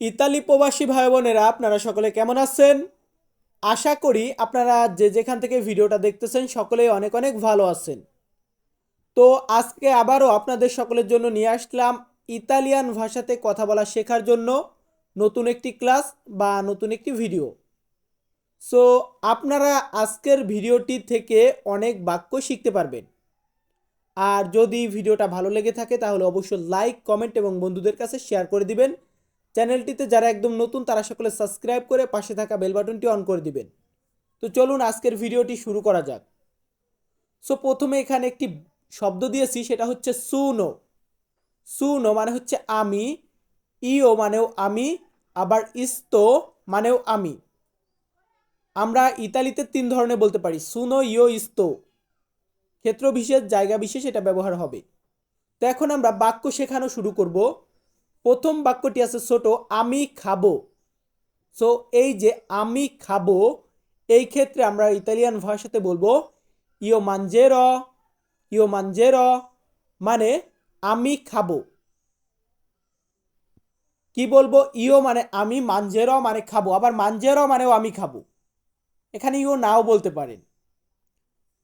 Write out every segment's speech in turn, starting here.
Italy প্রবাসী ভাই বোনেরা, আপনারা সকলে কেমন আছেন? আশা করি আপনারা যে যেখান থেকে ভিডিওটা দেখতেছেন সকলেই অনেক অনেক ভালো আছেন। তো আজকে আবারও আপনাদের সকলের জন্য নিয়ে আসলাম ইতালিয়ান ভাষাতে কথা বলা শেখার জন্য নতুন একটি ক্লাস বা নতুন একটি ভিডিও। সো আপনারা আজকের ভিডিওটি থেকে অনেক বাক্য শিখতে পারবেন। আর যদি ভিডিওটা ভালো লেগে থাকে তাহলে অবশ্যই লাইক, কমেন্ট এবং বন্ধুদের কাছে শেয়ার করে দিবেন। চ্যানেলটিতে যারা একদম নতুন, তারা সকলে সাবস্ক্রাইব করে পাশে থাকা বেল বাটনটি অন করে দিবেন। তো চলুন আজকের ভিডিওটি শুরু করা যাক। সো প্রথমে এখানে একটি শব্দ দিয়েছি, সেটা হচ্ছে সুনো। সুনো মানে হচ্ছে আমি, ইও মানেও আমি, আবার ইস্তো মানেও আমি। আমরা ইতালিতে তিন ধরনের বলতে পারি, সুনো, ইও, ইস্তো। ক্ষেত্র বিশেষ, জায়গা বিশেষ, এটা ব্যবহার হবে। তো এখন আমরা বাক্য শেখানো শুরু করব। প্রথম বাক্যটি আছে ছোট, আমি খাব। সো এই যে, আমি খাব এই ক্ষেত্রে আমরা ইতালিয়ান ভাষাতে বলব ইও মানজের ইও মানজের মানে আমি খাব। কি বলব? ইও মানে আমি মানজের মানে খাব। আবার মানজের মানেও, আমি খাব। এখানে ইও নাও বলতে পারেন।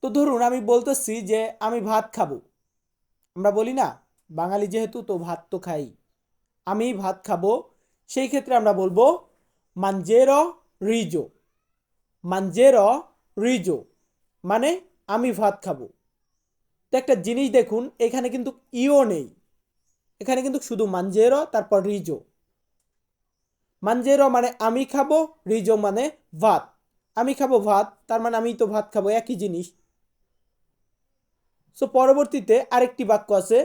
তো ধরুন, আমি বলতেছি যে, আমি ভাত খাব। আমরা বলি না, বাঙালি যেহেতু, তো ভাত তো খাই। আমি ভাত খাব। সেই ক্ষেত্রে আমরা বলব মানজের রিজো মানজের রিজো মানে আমি ভাত খাব। তো একটা জিনিস দেখুন, এখানে কিন্তু ইও নেই। এখানে কিন্তু শুধু মানজের তারপর রিজো। মানজের মানে আমি খাব, রিজো মানে ভাত। আমি খাব ভাত, তার মানে আমি তো ভাত খাব, একই জিনিস। সো পরবর্তীতে আরেকটি বাক্য আছে,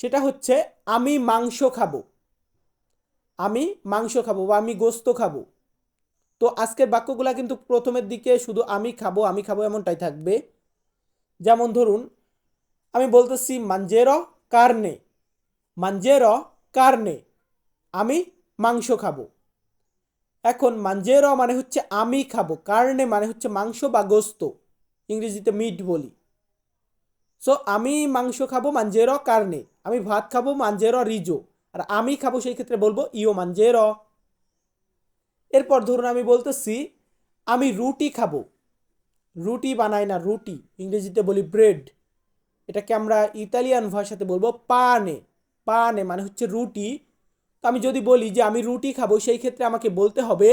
সেটা হচ্ছে, আমি মাংস খাব। আমি মাংস খাব বা আমি গোস্ত খাব। তো আজকের বাক্যগুলো কিন্তু প্রথমের দিকে শুধু আমি খাব আমি খাব এমনটাই থাকবে। যেমন ধরুন, আমি বলতেছি, মাঞ্জের কার্নে। মাঞ্জের কার্নে। আমি মাংস খাব। এখন মাঞ্জের মানে হচ্ছে আমি খাব, কার্নে মানে হচ্ছে মাংস বা গোস্ত। ইংরেজিতে মিট বলি। সো আমি মাংস খাব, মাঞ্জের কার্নে। আমি ভাত খাব, মাঞ্জের রিজো। আর আমি খাব সেই ক্ষেত্রে বলব ইও মানজের এরপর ধরুন আমি বলতেছি, আমি রুটি খাব। রুটি বানাই না, রুটি। ইংরেজিতে বলি ব্রেড। এটাকে আমরা ইতালিয়ান ভাষাতে বলব পানে। পানে মানে হচ্ছে রুটি। তো আমি যদি বলি যে আমি রুটি খাব, সেই ক্ষেত্রে আমাকে বলতে হবে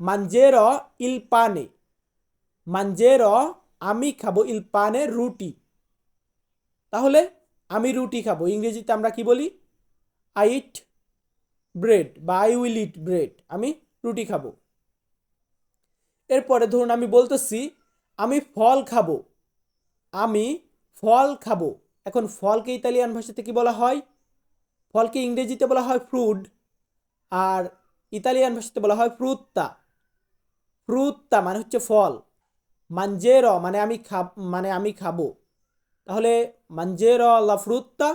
মানজের ইল পানে। মানজের আমি খাব ইল পানে রুটি। তাহলে আমি রুটি খাব। ইংরেজিতে আমরা কি বলি? আই ইট ব্রেড বা আই উইল ইট ব্রেড আমি রুটি খাব। এরপরে ধরুন আমি বলতেছি, আমি ফল খাব। আমি ফল খাব। এখন ফলকে ইতালিয়ান ভাষাতে কি বলা হয়? ফলকে ইংরেজিতে বলা হয় ফ্রুট আর ইতালিয়ান ভাষাতে বলা হয় ফ্রুত্তা ফ্রুত্তা মানে হচ্ছে ফল। মাঞ্জের মানে আমি খাব মানে আমি খাব। তাহলে মাঞ্জের লা ফ্রুত্তা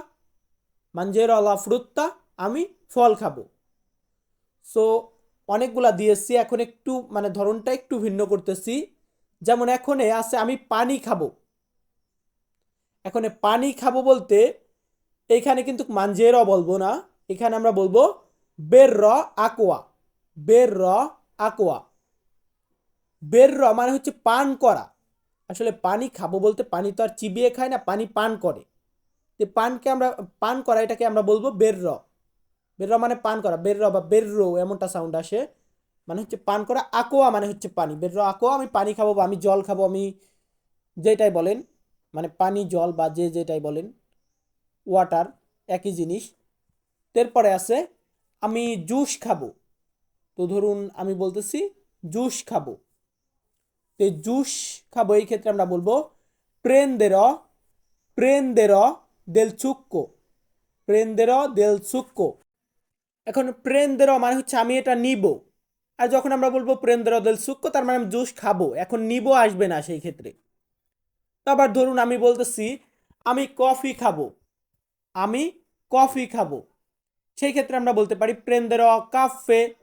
মাঞ্জের লা ফ্রুত্তা আমি ফল খাব। সো অনেকগুলা দিয়েছি, এখন একটু মানে ধরনটা একটু ভিন্ন করতেছি। যেমন এখনে আছে, আমি পানি খাব। এখানে পানি খাব বলতে এইখানে কিন্তু মাঞ্জের বলব না। এখানে আমরা বলব বের র আকোয়া বের র আকোয়া। বের র মানে হচ্ছে পান করা। আসলে পানি খাব বলতে পানি তো আর চিবিয়ে খায় না, পানি পান করে। তো পানকে আমরা, পান করা, এটাকে আমরা বলব বের র বের র মানে পান করা বের র বা বের রো এমনটা সাউন্ড আসে। মানে হচ্ছে পান করা, আকোয়া মানে হচ্ছে পানি। বের র আকোয়া, আমি পানি খাব বা আমি জল খাব, আমি যেটাই বলেন মানে পানি, জল বা যে যেটাই বলেন ওয়াটার একই জিনিস। এরপরে আছে, আমি জুস খাব। তো ধরুন আমি বলতেছি জুস খাব। তো জুস খাব, এই ক্ষেত্রে আমরা বলব প্রেন্দের প্রেন্দের দেল চুক্কো প্রেন্দের দেল চুক্কো এখন প্রেন্দের মানে হচ্ছে আমি এটা নিব। আর যখন আমরা বলব প্রেন্দের দেল চুক্কো তার মানে আমি জুস খাব। এখন নিব আসবে না সেই ক্ষেত্রে। আবার ধরুন আমি বলতেছি, আমি কফি খাব। আমি কফি খাব। সেই ক্ষেত্রে আমরা বলতে পারি প্রেন্দের কাফে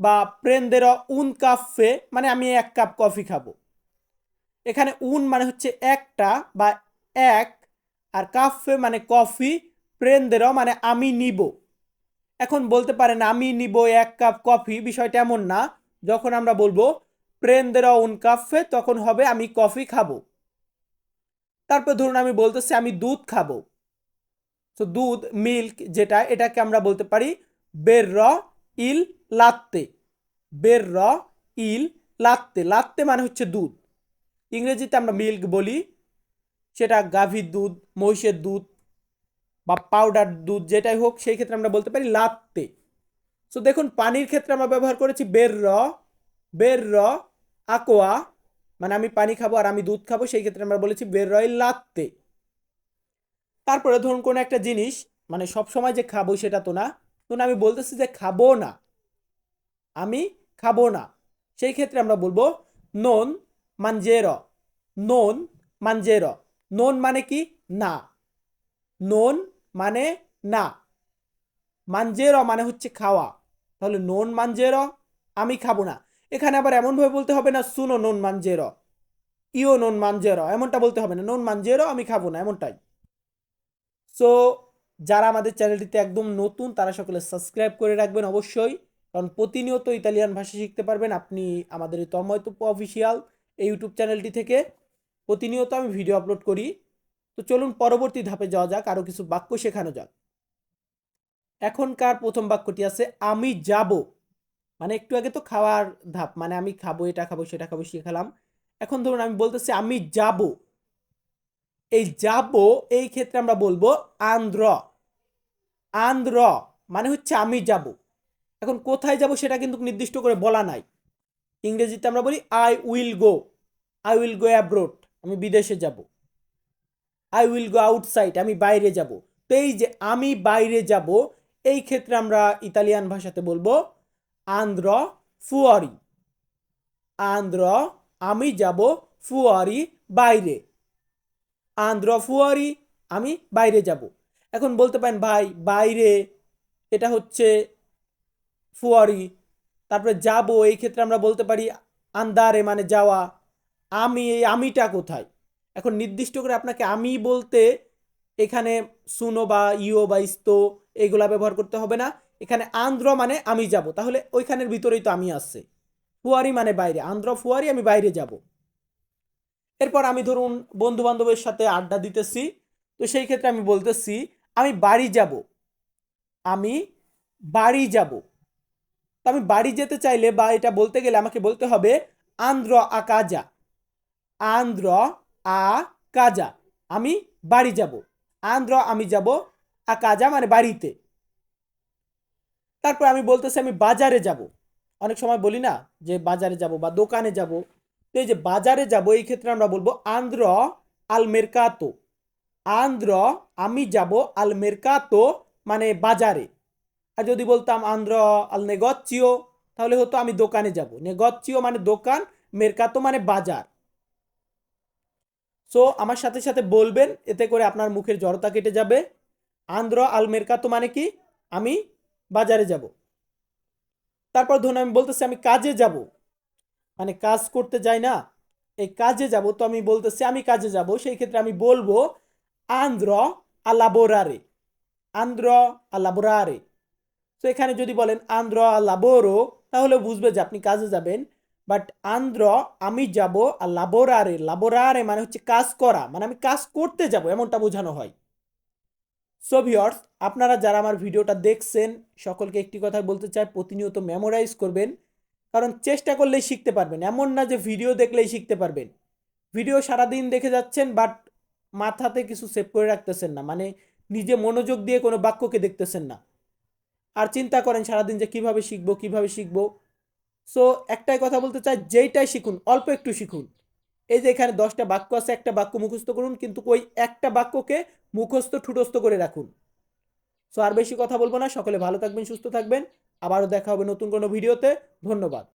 বা প্রেন্দের উন কাফে মানে আমি এক কাপ কফি খাব। এখানে উন মানে হচ্ছে একটা বা এক আর কাফে মানে কফি প্রেন্দের মানে আমি নিব। এখন বলতে পারেন আমি নিব এক কাপ কফি, বিষয়টা এমন না। যখন আমরা বলব প্রেন্দেরা উন কাফে তখন হবে আমি কফি খাব। তারপর ধরুন আমি বলতেছি আমি দুধ খাব। তো দুধ, মিল্ক যেটা, এটাকে আমরা বলতে পারি বের র ইল লাত্তে। বের র ইল লাত্তে। লাত্তে মানে হচ্ছে দুধ। ইংরেজিতে আমরা মিল্ক বলি। সেটা গাভীর দুধ, মহিষের দুধ বা পাউডার দুধ যেটাই হোক, সেই ক্ষেত্রে আমরা বলতে পারি লাত্তে। সো দেখুন, পানির ক্ষেত্রে আমরা ব্যবহার করেছি বের র বের র আকোয়া মানে আমি পানি খাব আর আমি দুধ খাব, সেই ক্ষেত্রে আমরা বলেছি বের রয় লাত্তে। তারপরে ধরুন কোনো একটা জিনিস মানে সব সময় যে খাব সেটা তো না, ধরুন আমি বলতেছি যে খাব না, আমি খাব না, সেই ক্ষেত্রে আমরা বলব নন মানজের নন মানজের নন মানে কি? না। নন মানে না। মানজের মানে হচ্ছে খাওয়া। তাহলে নন মানজের আমি খাব না। এখানে আবার এমনভাবে বলতে হবে না, শুনো নন মানজের ইও নন মানজের এমনটা বলতে হবে না নন মানজের আমি খাব না এমনটাই। সো যারা আমাদের চ্যানেলটিতে একদম নতুন, তারা সকলে সাবস্ক্রাইব করে রাখবেন অবশ্যই। কারণ প্রতিনিয়ত ইতালিয়ান ভাষা শিখতে পারবেন। আপনি আমাদের এই তন্ময়তপ্য অফিসিয়াল এই ইউটিউব চ্যানেলটি থেকে। প্রতিনিয়ত আমি ভিডিও আপলোড করি। তো চলুন পরবর্তী ধাপে যাওয়া যাক আরও কিছু বাক্য শেখানো যাক। এখনকার প্রথম বাক্যটি আছে, আমি যাব। মানে একটু আগে তো খাওয়ার ধাপ মানে আমি খাব, এটা খাব, সেটা খাব শেখালাম। এখন ধরুন আমি বলতেছি, আমি যাব। এই যাব এই ক্ষেত্রে আমরা বলব আন্ধ্র আন্ধ্র মানে হচ্ছে, আমি যাব। এখন কোথায় যাব সেটা কিন্তু নির্দিষ্ট করে বলা নাই। ইংরেজিতে আমরা বলি I will go I will go abroad আমি বিদেশে যাব। আই উইল গো আউটসাইড আমি বাইরে যাব। তো এই যে আমি বাইরে যাব, এই ক্ষেত্রে আমরা ইতালিয়ান ভাষাতে বলব আন্ধ্র ফুয়ারি আন্ধ্র আমি যাব ফুয়ারি বাইরে. আন্ধ্র ফুয়ারি আমি বাইরে যাব। এখন বলতে পারেন, ভাই, বাইরে, এটা হচ্ছে ফুয়ারি তারপরে, যাব, এই ক্ষেত্রে আমরা বলতে পারি, আন্দারে মানে যাওয়া। আমি এই আমিটা কোথায়? এখন নির্দিষ্ট করে আপনাকে আমি বলতে এখানে সুনো বা ইও বা ইস্তো এইগুলা ব্যবহার করতে হবে না। এখানে আন্ধ্র মানে আমি যাব। তাহলে ওইখানের ভিতরেই তো আমি আসছে। ফুয়ারি মানে বাইরে। আন্ধ্র ফুয়ারি, আমি বাইরে যাব। এরপর আমি ধরুন বন্ধু বান্ধবের সাথে আড্ডা দিতেছি। তো সেই ক্ষেত্রে আমি বলতেছি, আমি বাড়ি যাব। আমি বাড়ি যাব। তো আমি বাড়ি যেতে চাইলে বা এটা বলতে গেলে আমাকে বলতে হবে আন্ধ্র আকাজা। আন্ধ্র আ, কাজা। আমি বাড়ি যাব। আন্ধ্র আমি যাব, আ, কাজা মানে বাড়িতে। তারপর আমি বলতেছি, আমি বাজারে যাব। অনেক সময় বলি না যে বাজারে যাব বা দোকানে যাব। তো এই যে বাজারে যাব, এই ক্ষেত্রে আমরা বলব আন্ধ্র আল মেরকাতো। আন্ধ্র আমি যাব আল মেরকাতো মানে বাজারে। আর যদি বলতাম আন্ধ্র আল নেগচ্চিও, তাহলে হতো আমি দোকানে যাব। নেগচ্চিও মানে দোকান, মেরকাতো মানে বাজার। সো আমার সাথে সাথে বলবেন, এতে করে আপনার মুখের জড়তা কেটে যাবে। আন্ধ্র আল মেরকাতো মানে কি? আমি বাজারে যাব। তারপর ধরুন আমি বলতেছি, আমি কাজে যাব। মানে কাজ করতে যাই না। এই কাজে যাব তো আমি বলতেছি, আমি কাজে যাব। সেই ক্ষেত্রে আমি বলব আন্ধ্র আলাবোরারে। আন্ধ্র আলাবোরারে। তো এখানে যদি বলেন আন্ধ্র আলাবোরো, তাহলে বুঝবে যে আপনি কাজে যাবেন। বাট আন্ধ্র আমি যাব আর লাবোরারে লাবোরারে মানে হচ্ছে কাজ করা মানে আমি কাজ করতে যাব, এমনটা বোঝানো হয়। সো ভিওর্স আপনারা যারা আমার ভিডিওটা দেখছেন, সকলকে একটি কথা বলতে চাই, প্রতিনিয়ত মেমোরাইজ করবেন, কারণ চেষ্টা করলেই শিখতে পারবেন, এমন না যে ভিডিও দেখলেই শিখতে পারবেন। ভিডিও সারাদিন দেখে যাচ্ছেন বাট মাথাতে কিছু সেভ করে রাখতেছেন না মানে নিজে মনোযোগ দিয়ে কোনো বাক্যকে দেখতেছেন না। আর চিন্তা করেন সারাদিন যে কীভাবে শিখব কীভাবে শিখব সো একটাই কথা বলতে চাই, যেইটাই শিখুন, অল্প একটু শিখুন। এই যে এখানে দশটা বাক্য আছে, একটা বাক্য মুখস্থ করুন, কিন্তু ওই একটা বাক্যকে মুখস্থ, ঠুটস্থ করে রাখুন। সো আর বেশি কথা বলব না, সকলে ভালো থাকবেন, সুস্থ থাকবেন। আবারও দেখা হবে নতুন কোনো ভিডিওতে। ধন্যবাদ।